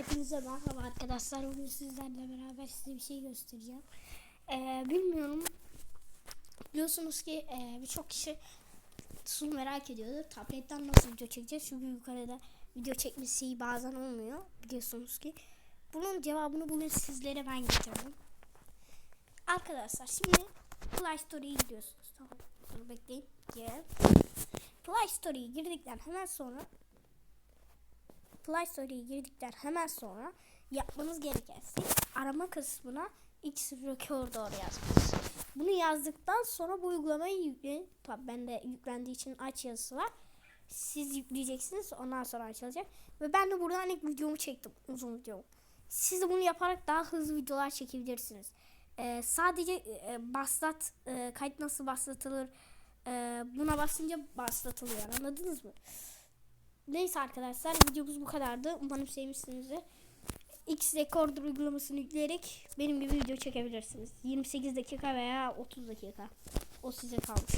Hepinize merhaba arkadaşlar. Bugün sizlerle beraber size bir şey göstereceğim. Ee, bilmiyorum. Biliyorsunuz ki e, birçok kişi şunu merak ediyordu. Tabletten nasıl video çekeceğiz? Çünkü yukarıda video çekmesi bazen olmuyor. Biliyorsunuz ki. Bunun cevabını bugün sizlere ben getirdim. Arkadaşlar şimdi Play Store'ya gidiyorsunuz. Tamam. Dur bekleyin. Gel. Play Store'ya girdikten hemen sonra Play Store'ya girdikten hemen sonra yapmanız gereken şey arama kısmına X Recorder yazmanız. Bunu yazdıktan sonra bu uygulamayı yükleyin. Tabi bende yüklendiği için aç yazısı var. Siz yükleyeceksiniz ondan sonra açılacak. Ve ben de buradan ilk videomu çektim. Uzun videomu. Siz de bunu yaparak daha hızlı videolar çekebilirsiniz. Ee, sadece e, baslat, e, kayıt nasıl başlatılır e, buna basınca başlatılıyor anladınız mı? Neyse arkadaşlar videomuz bu kadardı. Umarım sevmişsinizdir. X Recorder uygulamasını yükleyerek benim gibi video çekebilirsiniz. 28 dakika veya 30 dakika. O size kalmış.